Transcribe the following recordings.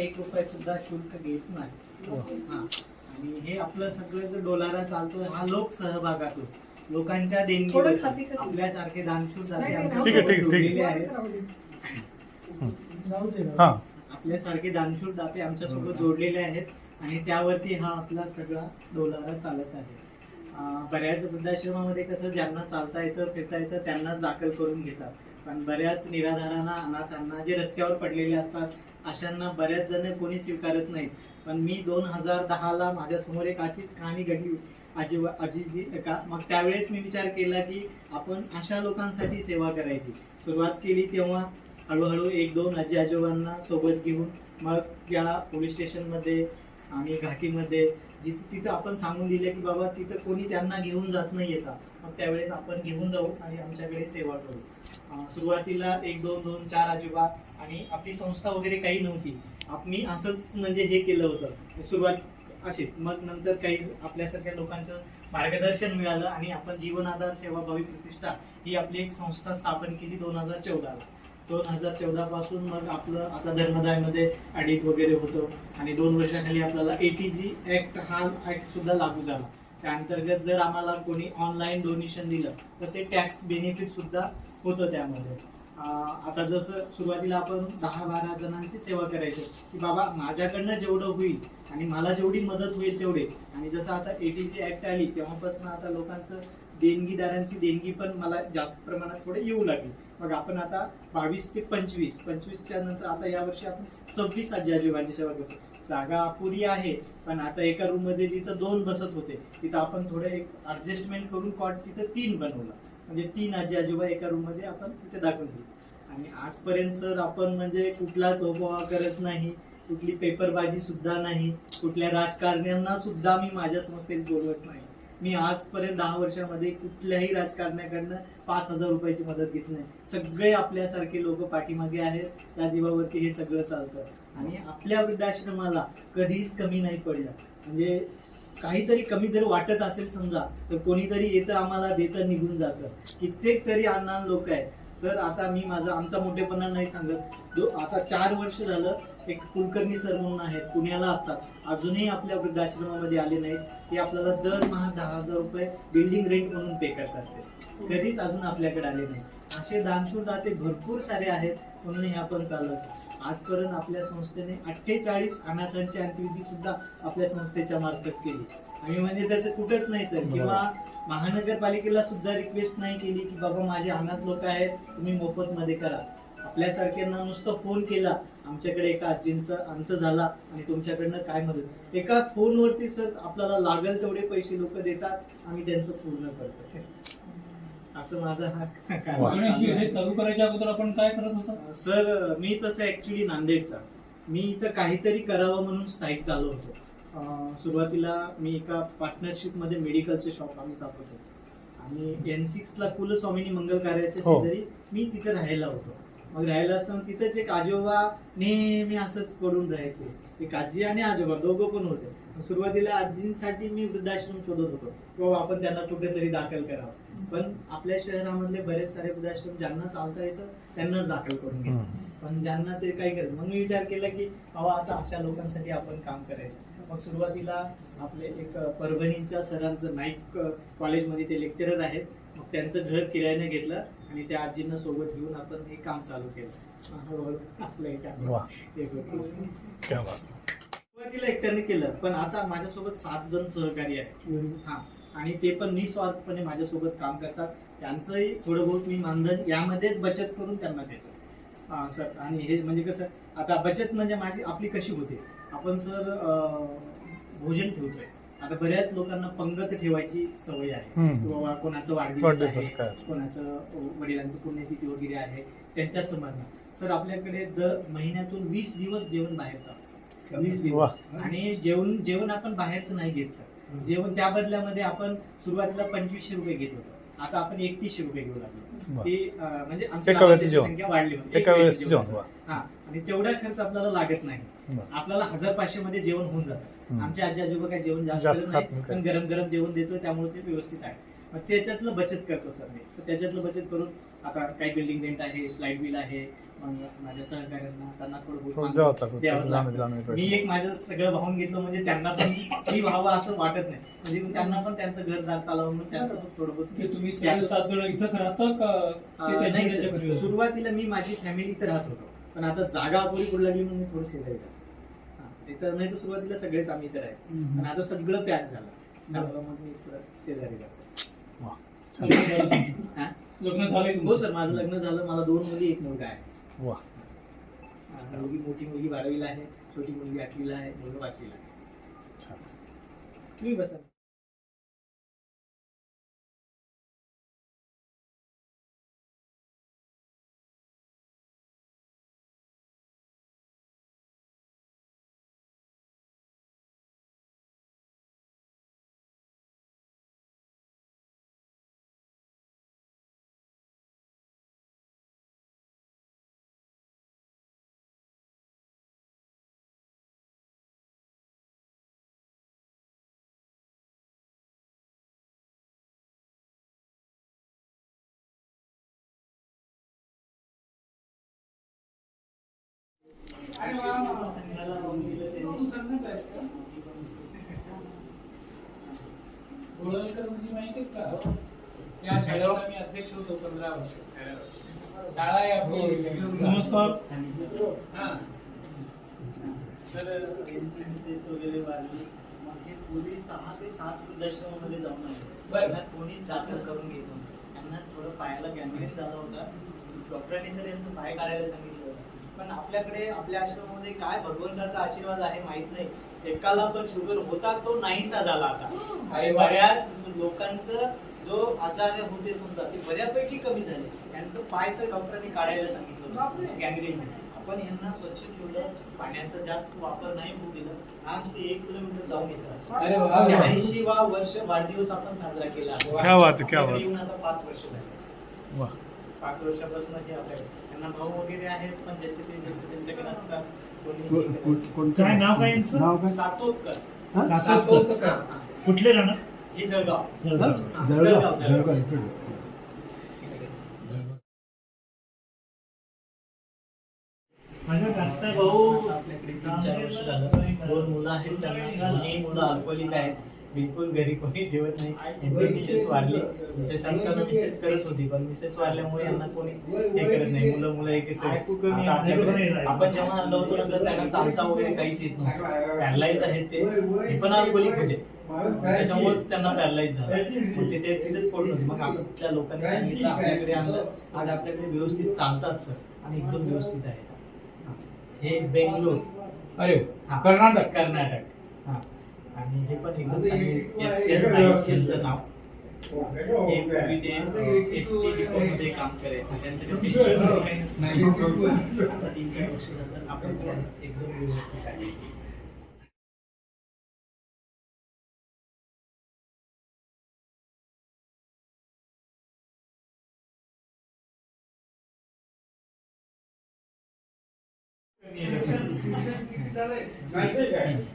एक रुपये सुद्धा शुल्क घेत नाही. हा. आणि हे आपलं सगळं जो डोलारा चालतो हा लोक सहभागातून लोकांच्या देणगी. आपल्यासारखे दानशूर जाते ठीक आहे, आहे, आहे. हा. आपल्यासारखे दानशूर दाते आमच्यासोबत जोडलेले आहेत आणि त्यावरती हा आपला सगळा डोलारा चालत आहे. अं, बऱ्याच वृद्धाश्रमामध्ये कसं ज्यांना चालता येतं फिरता येतं त्यांनाच दाखल करून घेतात. पण बऱ्याच निराधारांना अनाथांना जे रस्त्यावर पडलेले असतात अशांना बऱ्याच जण कोणी स्वीकारत नाहीत. पण मी दोन हजार दहाला माझ्यासमोर एक अशीच कहाणी घडली. आजी आजीजी का मग त्यावेळेस मी विचार केला की आपण अशा लोकांसाठी सेवा करायची. सुरुवात केली तेव्हा हळूहळू एक दोन आजी आजोबांना सोबत घेऊन मग त्या पोलीस स्टेशनमध्ये आणि घाटीमध्ये जिथे तिथं आपण सांगून दिले की बाबा तिथं कोणी त्यांना घेऊन जात नाही येता मग त्यावेळेस आपण घेऊन जाऊ आणि आमच्याकडे सेवा करू. सुरुवातीला एक दोन दोन चार आजोबा आणि आपली संस्था वगैरे काही नव्हती. आपण असंच म्हणजे हे केलं होतं. सुरुवात अशीच. मग नंतर काही आपल्यासारख्या लोकांचं मार्गदर्शन मिळालं आणि आपण जीवन आधार सेवाभावी प्रतिष्ठा ही आपली एक संस्था स्थापन केली दोन हजार चौदाला. दोन हजार चौदा पासून मग आपलं आता धर्मदायमध्ये ऑडिट वगैरे होतं आणि दोन वर्षाखाली आपल्याला एटीजी ऍक्ट हा ऍक्ट सुद्धा लागू झाला. त्या अंतर्गत जर आम्हाला कोणी ऑनलाईन डोनेशन दिलं तर ते टॅक्स बेनिफिट सुद्धा होतं त्यामध्ये. आता जसं सुरुवातीला आपण दहा बारा जणांची सेवा करायचो की बाबा माझ्याकडनं जेवढं होईल आणि मला जेवढी मदत होईल तेवढे. आणि जसं आता एटीसी ऍक्ट आली तेव्हापासून आता लोकांचं देणगीदारांची देणगी पण मला जास्त प्रमाणात थोडे येऊ लागली. मग आपण आता बावीस ते पंचवीस पंचवीसच्या नंतर आता यावर्षी आपण सव्वीस आजी आजोबांची सेवा करतो. जागा अपुरी आहे. पण आता एका रूममध्ये जिथं दोन बसत होते तिथं आपण थोडं एक ऍडजस्टमेंट करून कॉट तिथं तीन बनवलं. म्हणजे तीन आजी आजोबा एका रूममध्ये आपण तिथे दाखवून दिली. आणि आजपर्यंत सर आपण म्हणजे कुठलाच ओपोहा करत नाही कुठली पेपरबाजी सुद्धा नाही कुठल्या राजकारण्यांना सुद्धा मी माझ्या संस्थेत बोलवत नाही. मी आजपर्यंत दहा वर्षामध्ये कुठल्याही राजकारण्याकडनं पाच हजार रुपयाची मदत घेतली नाही. सगळे आपल्यासारखे लोक पाठीमागे आहेत त्या जीवावरती हे सगळं चालतं. आणि आपल्या वृद्धाश्रमाला कधीच कमी नाही पडलं. म्हणजे काहीतरी कमी जर वाटत असेल समजा तर कोणीतरी येतं आम्हाला देतं निघून जातं. कित्येक तरी अण्णा लोक आहेत. सर आता मी माझा आमचा मोठेपणा नाही सांगत. जो आता चार वर्ष झालं एक कुलकर्णी सर म्हणून आहेत पुण्याला असतात. अजूनही आपल्या वृद्धाश्रमामध्ये आले नाहीत. ते आपल्याला दरमहा दहा हजार रुपये बिल्डिंग रेंट म्हणून पे करतात ते. कधीच अजून आपल्याकडे आले नाही असे दानशूर दाते भरपूर सारे आहेत म्हणून हे आपण चालवतो आजपर्यंत आपल्या संस्थेने अठ्ठेचाळीस अनाथांची अंत्यविधी सुद्धा आपल्या संस्थेच्या मार्फत केली. आणि म्हणजे त्याचं कुठंच नाही सर. किंवा महानगरपालिकेला सुद्धा रिक्वेस्ट नाही केली की बाबा माझे अनाथ लोक आहेत तुम्ही मोफत मध्ये करा. आपल्यासारख्यांना नुसतं फोन केला आमच्याकडे एका आजींचा अंत झाला आणि तुमच्याकडनं काय मदत? एका फोनवरती सर आपल्याला लागल तेवढे पैसे लोक देतात आम्ही त्यांचं पूर्ण करतो. असं माझा हा. चालू हे. चालू करायच्या अगोदर आपण काय करत होतो? सर मी तसं ऍक्च्युली नांदेडचा. मी इथं काहीतरी करावं म्हणून स्थायिक झालो होतो. अं, सुरुवातीला मी एका पार्टनरशिपमध्ये मेडिकलचे शॉप आम्ही चालवत होतो. आणि एन सिक्स ला कुलस्वामिनी मंगल कार्याच्या हो. शेजारी मी तिथे राहायला होतो. मग राहायला असताना तिथेच एक आजोबा नेहमी असंच पडून राहायचे. एक आजी आणि आजोबा दोघं पण होते. सुरुवातीला आजींसाठी मी वृद्धाश्रम शोधत होतो. किंवा आपण त्यांना कुठेतरी दाखल करावं. पण आपल्या शहरामधले बरेच सारे वृद्धाश्रम ज्यांना चालता येतं त्यांनाच दाखल करून घेतात. पण ज्यांना ते काही करत मग मी विचार केला की बाबा आता अशा लोकांसाठी आपण काम करायचं. मग सुरुवातीला आपले एक परभणीच्या सरांचं नाईक कॉलेजमध्ये ते लेक्चरर आहेत. मग त्यांचं घर किरायाने घेतलं आणि त्या आजींना सोबत घेऊन आपण हे काम चालू केलं. हळूहळू आपलं बात. सुरुवातीला एकट्याने केलं पण आता माझ्यासोबत सात जण सहकारी आहेत. हा. आणि ते पण निस्वार्थपणे माझ्यासोबत काम करतात. त्यांचंही थोडं बहुत मी मानधन यामध्येच बचत करून त्यांना देतो. सर आणि हे म्हणजे कसं आता बचत म्हणजे माझी आपली कशी होते? आपण सर भोजन ठेवतोय. आता बऱ्याच लोकांना पंगत ठेवायची सवय आहे. किंवा कोणाचं वाढदिवस आहे. कोणाचं वडिलांचं पुण्यतिथी वगैरे आहे त्यांच्या स्मरणात सर आपल्याकडे दर महिन्यातून वीस दिवस जेवण बाहेरचं असतं. वीस दिवस. आणि जेवण जेवण आपण बाहेरचं नाही घेत सर. जेवण त्या बदल्यामध्ये आपण सुरुवातीला पंचवीसशे रुपये घेत होतो. आता आपण एकतीसशे रुपये घेऊ लागलो. ते म्हणजे. संख्या वाढली हा. आणि तेवढा खर्च आपल्याला लागत नाही. आपल्याला हजार पाचशे मध्ये जेवण होऊन जातं. आमच्या आजी आजोबा काही जेवण जास्त पण गरम गरम जेवण देतोय त्यामुळे ते व्यवस्थित आहे. मग त्याच्यातलं बचत करतो सर मी तर त्याच्यातलं बचत करून आता काही बिल्डिंग रेंट आहे लाइट बिल आहे मग माझ्या सहकार्यांना त्यांना थोडं द्यावं लागतं. जाणं मी. एक माझं सगळं वाहून घेतलं म्हणजे त्यांना पण मी व्हावं असं वाटत नाही म्हणजे त्यांना पण त्यांचं घरदार चालवून त्यांचं पण थोडं बहुत की तुम्ही सात जण इथंच राहता का नाही? सुरुवातीला मी माझी फॅमिली इथं राहत होतो पण आता जागा अपुरी पडू लागली म्हणून मी थोडं शेजारी राहतो. हा, इथं नाही तर सुरुवातीला सगळेच आम्ही इथं राहायचो. पण आता सगळं पॅक झालं मग मी इथं शेजारी राहतो. लग्न झालं? हा? हो? सर माझं लग्न झालं मला दोन मुली एक मुलगा आहे वा मुलगी मोठी मुलगी बारावीला आहे छोटी मुलगी आठवीला आहे मुलगा पाचवीला आहे. तुम्ही बसा संघाला म्हणजे माहिती का या मी अध्यक्ष होतो पंधरा वर्ष शाळा नमस्कार हा तर वगैरे वाढली मग हे पूर्वी सहा ते सात वृद्धाश्रमामध्ये जाऊन आले बरं. त्यांना कोणीच दाखल करून घेत नव्हतं त्यांना थोडं पायाला गॅंग्रीस झाला होता डॉक्टरांनी सर यांचं पाय काढायला सांगितलं पण आपल्याकडे आपल्या आश्रमामध्ये काय भगवंताचा आशीर्वाद आहे माहीत नाही. एकाला पण शुगर होता तो नाहीसा झाला आता. आणि. बऱ्याच लोकांचं जो आजार होते समजा ते बऱ्यापैकी कमी झाले. त्यांचं पाय सर डॉक्टरांनी काढायला सांगितलं होतं. गॅंग्रीन आपण यांना स्वच्छ ठेवलं पाण्याचा जास्त वापर नाही होऊ दिला. आज ते एक किलोमीटर जाऊन येतात. अरे वा. वर्ष वाढदिवस आपण साजरा केला. पाच वर्ष झाले. पाच वर्षापासून हे आपल्याकडे त्यांना भाऊ वगैरे आहेत पण ज्याचे ते ज्याचे त्यांच्याकडे असतात कोणी कु- हे कु- करत कोणतं काय नाव काय यांचं? नाव. काय हा? सातोदकर. कुठले राहणार हे जळगाव हा? जळगाव. जळगाव जळगाव. जळगाव इकडे माझ्या धाकटा भाऊ आपल्याकडे तीन चार वर्ष झालं दोन मुलं आहेत त्यांना दोन्ही मुलं अल्कोहोलिक आहेत बिलकुल घरी कोणी ठेवत नाही. यांचे मिसेस वारले मिसेस असताना मिसेस करत होती पण मिसेस वारल्यामुळे यांना कोणीच हे करत नाही. मुलं मुलं एक आपण जेव्हा आणलं होतो ना सर त्यांना चालता वगैरे काहीच येत नव्हतं. पॅरलाइज आहेत ते. हे पण अल्कोहोलिक होते त्याच्यामुळेच त्यांना पॅरलाइज झालं. मग ते ते तिथेच पडून होते. मग आपल्या लोकांनी सांगितलं आपल्याकडे आणलं. आज आपल्याकडे व्यवस्थित चालतात सर. आणि एकदम व्यवस्थित आहेत हा. हे बेंगलोर. अरे हा. कर्नाटक. कर्नाटक. हा. आणि हे पण एकदम चांगले एस नाव. हे पूर्वी ते एस टी डिपो मध्ये काम करायचे. त्यांच्याकडे नाही. आता तीन चार वर्ष झालं आपल्याकडे एकदम व्यवस्थित आहे.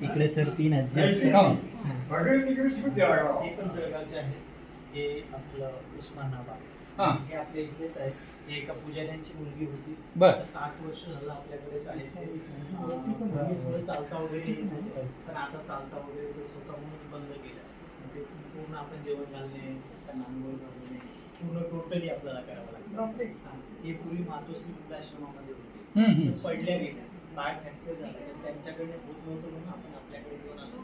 इकडे सर तीन? हे पण जळगावचे आहेत. हे आपलं उस्मानाबाद. हा. हे आपल्या इथलेच आहेत. हे एका पुजाऱ्यांची मुलगी होती. बर. आता सात वर्ष झालं आपल्याकडेच आहे ते. अं, पूर्वी थोडं चालता वगैरे येत होतं, पण आता चालता वगैरे ते स्वतःहूनच बंद केलं. मग ते पूर्ण आपण जेवण घालणे त्यांना आंघोळ घालणे पूर्ण टोटली आपल्याला करावं लागतं. हा. हे पूर्वी मातोश्री वृद्धाश्रमामध्ये होते. हम्म, हम्म. पडल्या गेल्या. पाय फ्रॅक्चर झाला. तर त्यांच्याकडे होत नव्हतं म्हणून आपण आपल्याकडे घेऊन आलो.